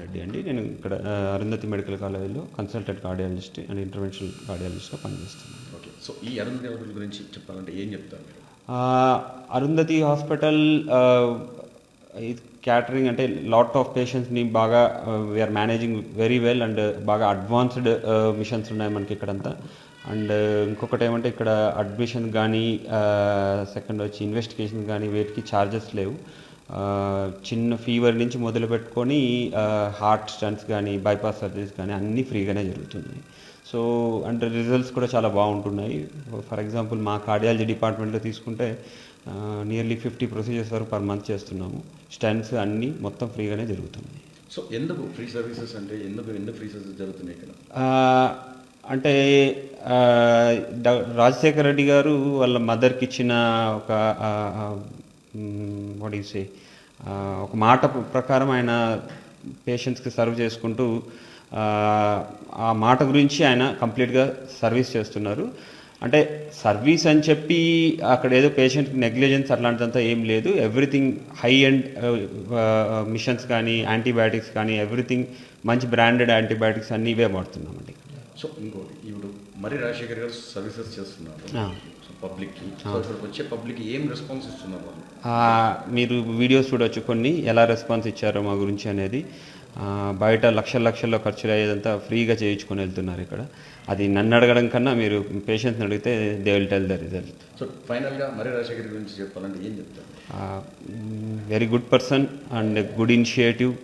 రెడ్డి అండి. నేను ఇక్కడ అరుంధతి మెడికల్ కాలేజీలో కన్సల్టెంట్ కార్డియాలజిస్ట్ అండ్ ఇంటర్వెన్షనల్ కార్డియాలజిస్ట్గా పనిచేస్తున్నాను. ఓకే. సో ఈ అరుంధతి హాస్పిటల్ గురించి చెప్పాలంటే ఏం చెప్తారు మీరు? అరుంధతి హాస్పిటల్ క్యాటరింగ్ అంటే లాట్ ఆఫ్ పేషెంట్స్ని బాగా we are managing very well and బాగా అడ్వాన్స్డ్ మిషన్స్ ఉన్నాయి మనకి ఇక్కడంతా. అండ్ ఇంకొకటి ఏమంటే ఇక్కడ అడ్మిషన్ కానీ సెకండ్ వచ్చి ఇన్వెస్టిగేషన్ కానీ వీటికి ఛార్జెస్ లేవు. చిన్న ఫీవర్ నుంచి మొదలు పెట్టుకొని హార్ట్ స్టంట్స్ కానీ బైపాస్ సర్జరీస్ కానీ అన్నీ ఫ్రీగానే జరుగుతున్నాయి. సో అండ్ రిజల్ట్స్ కూడా చాలా బాగుంటున్నాయి. ఫర్ ఎగ్జాంపుల్ మా కార్డియాలజీ డిపార్ట్మెంట్లో తీసుకుంటే నియర్లీ ఫిఫ్టీ ప్రొసీజర్స్ వరకు పర్ మంత్ చేస్తున్నాము. స్టంట్స్ అన్నీ మొత్తం ఫ్రీగానే జరుగుతున్నాయి. సో ఎందుకు ఫ్రీ సర్వీసెస్ అంటే ఎందుకు ఎందుకు ఫ్రీ సర్వీసెస్ జరుగుతున్నాయి ఇక్కడ? అంటే రాజశేఖర రెడ్డి గారు వాళ్ళ మదర్కి ఇచ్చిన ఒక సే ఒక మాట ప్రకారం ఆయన పేషెంట్స్కి సర్వ్ చేసుకుంటూ ఆ, మాట గురించి ఆయన కంప్లీట్గా సర్వీస్ చేస్తున్నారు. అంటే సర్వీస్ అని చెప్పి అక్కడ ఏదో పేషెంట్కి నెగ్లిజెన్స్ అట్లాంటిదంతా ఏం లేదు. ఎవ్రీథింగ్ హై అండ్ మిషన్స్ కానీ యాంటీబయాటిక్స్ కానీ ఎవ్రీథింగ్ మంచి బ్రాండెడ్ యాంటీబయాటిక్స్ అన్నీ ఇవే వాడుతున్నామండి సో ఇంకోటి ఇప్పుడు మరి రాజశేఖర్ గారు సర్వీసెస్ చేస్తున్నారు. పబ్లిక్కి వచ్చే పబ్లిక్ ఏం రెస్పాన్స్ ఇస్తున్నారు వాళ్ళు? మీరు వీడియోస్ చూడొచ్చు కొన్ని. ఎలా రెస్పాన్స్ ఇచ్చారో మా గురించి అనేది. బయట లక్షల లక్షల్లో ఖర్చులు అయ్యేదంతా ఫ్రీగా చేయించుకొని వెళ్తున్నారు ఇక్కడ. అది నన్ను అడగడం కన్నా మీరు పేషెంట్స్ని అడిగితే they will tell the result. So ఫైనల్గా మరి రాజశేఖర్ గురించి చెప్పాలంటే ఏం చెప్తారు? Very good person and good initiative.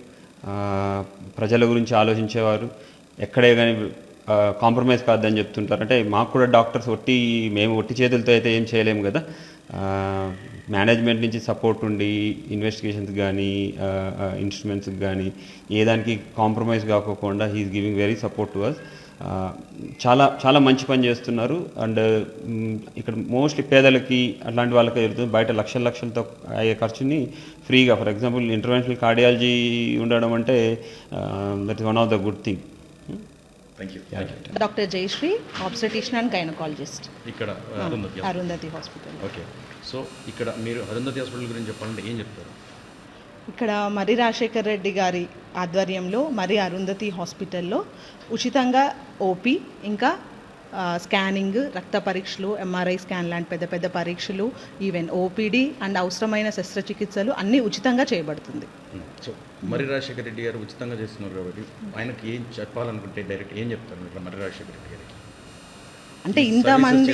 ప్రజల గురించి ఆలోచించేవారు. ఎక్కడే కానీ కాంప్రమైజ్ కాదని చెప్తుంటారు. అంటే మాకు కూడా డాక్టర్స్ ఒట్టి మేము ఒట్టి చేతులతో అయితే ఏం చేయలేము కదా. మేనేజ్మెంట్ నుంచి సపోర్ట్ ఉండి ఇన్వెస్టిగేషన్స్ కానీ ఇన్స్ట్రుమెంట్స్కి కానీ ఏ దానికి కాంప్రమైజ్ కాకోకుండా he is giving very support to us. చాలా చాలా మంచి పని చేస్తున్నారు. అండ్ ఇక్కడ మోస్ట్లీ పేదలకి అట్లాంటి వాళ్ళకి జరుగుతుంది. బయట లక్షల లక్షలతో అయ్యే ఖర్చుని ఫ్రీగా ఫర్ ఎగ్జాంపుల్ ఇంటర్వెన్షనల్ కార్డియాలజీ ఉండడం అంటే that is one of the good thing thank you doctor Jayashree obstetrician and gynaecologist ఇక్కడ Arundhati Arundhati hospital okay so ఇక్కడ మీరు అరుంధతి హాస్పిటల్ గురించి చెప్పాలంటే ఏం చెప్తారు? ఇక్కడ మరి రాజశేఖర్ రెడ్డి గారి ఆధ్వర్యంలో మరి అరుంధతి హాస్పిటల్లో ఉచితంగా ఓపీ ఇంకా స్కానింగ్ రక్త పరీక్షలు ఎంఆర్ఐ స్కాన్ లాంటి పెద్ద పెద్ద పరీక్షలు ఈవెన్ ఓపీడీ అండ్ అవసరమైన శస్త్రచికిత్సలు అన్నీ ఉచితంగా చేయబడుతుంది. సో మరి రాజశేఖర రెడ్డి గారు ఉచితంగా చేస్తున్నారు కాబట్టి ఆయనకి ఏం చెప్పాలనుకుంటే డైరెక్ట్ ఏం చెప్తారు మరి రాజశేఖర రెడ్డి గారికి? అంటే ఇంతమంది.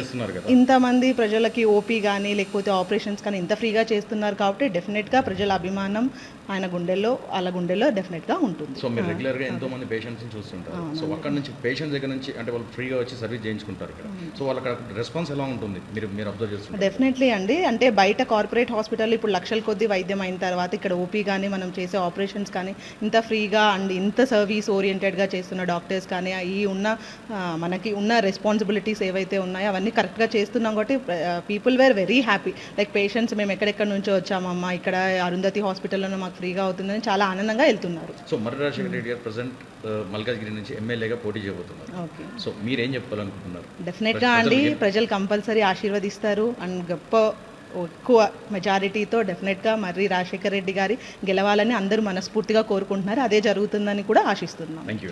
ఇంతమంది ప్రజలకి ఓపీ కానీ లేకపోతే ఆపరేషన్స్ కానీ ఇంత ఫ్రీగా చేస్తున్నారు కాబట్టి డెఫినెట్గా ప్రజల అభిమానం ఆయన గుండెల్లో వాళ్ళ గుండెల్లో డెఫినెట్గా ఉంటుంది. సో మీరు రెగ్యులర్గా ఎంతో మంది పేషెంట్స్ చూస్తుంటారు. సో అక్కడ నుంచి పేషెంట్స్ దగ్గర నుంచి అంటే వాళ్ళు ఫ్రీగా వచ్చి సర్వీస్ చేయించుకుంటారు ఇక్కడ. సో వాళ్ళకి రెస్పాన్స్ ఎలా ఉంటుంది? మీరు మీరు అబ్జర్వ్ చేస్తుంటారు. డెఫినెట్లీ అండి. అంటే బయట కార్పొరేట్ హాస్పిటల్ ఇప్పుడు లక్షల కొద్ది వైద్యం అయిన తర్వాత ఇక్కడ ఓపీ కానీ మనం చేసే ఆపరేషన్స్ కానీ ఇంత ఫ్రీగా అండ్ ఇంత సర్వీస్ ఓరియంటెడ్గా చేస్తున్న డాక్టర్స్ కానీ ఈ ఉన్న మనకి ఉన్న రెస్పాన్సిబిలిటీస్ ఏవైతే ఉన్నాయో అవన్నీ కరెక్ట్గా చేస్తున్నాం కాబట్టి people were very happy like patients మేము ఎక్కడెక్కడ నుంచో వచ్చామమ్మా ఇక్కడ అరుంధతి హాస్పిటల్లో మాకు ఫ్రీగా అవుతుందని చాలా ఆనందంగా వెళ్తున్నారు. సో మరి రాజశేఖర రెడ్డి గారు ప్రజెంట్ మల్కాజ్గిరి నుంచి ఎమ్మెల్యేగా పోటీ చేయబోతున్నారు. ఓకే సో మీరేం చెప్పాలనుకుంటున్నారు? డెఫినెట్గా అండి ప్రజలు కంపల్సరీ ఆశీర్వదిస్తారు. అండ్ గొప్ప ఎక్కువ మెజారిటీతో డెఫినెట్గా మర్రి రాజశేఖర్ రెడ్డి గారి గెలవాలని అందరూ మనస్ఫూర్తిగా కోరుకుంటున్నారు. అదే జరుగుతుందని కూడా ఆశిస్తున్నాం. థ్యాంక్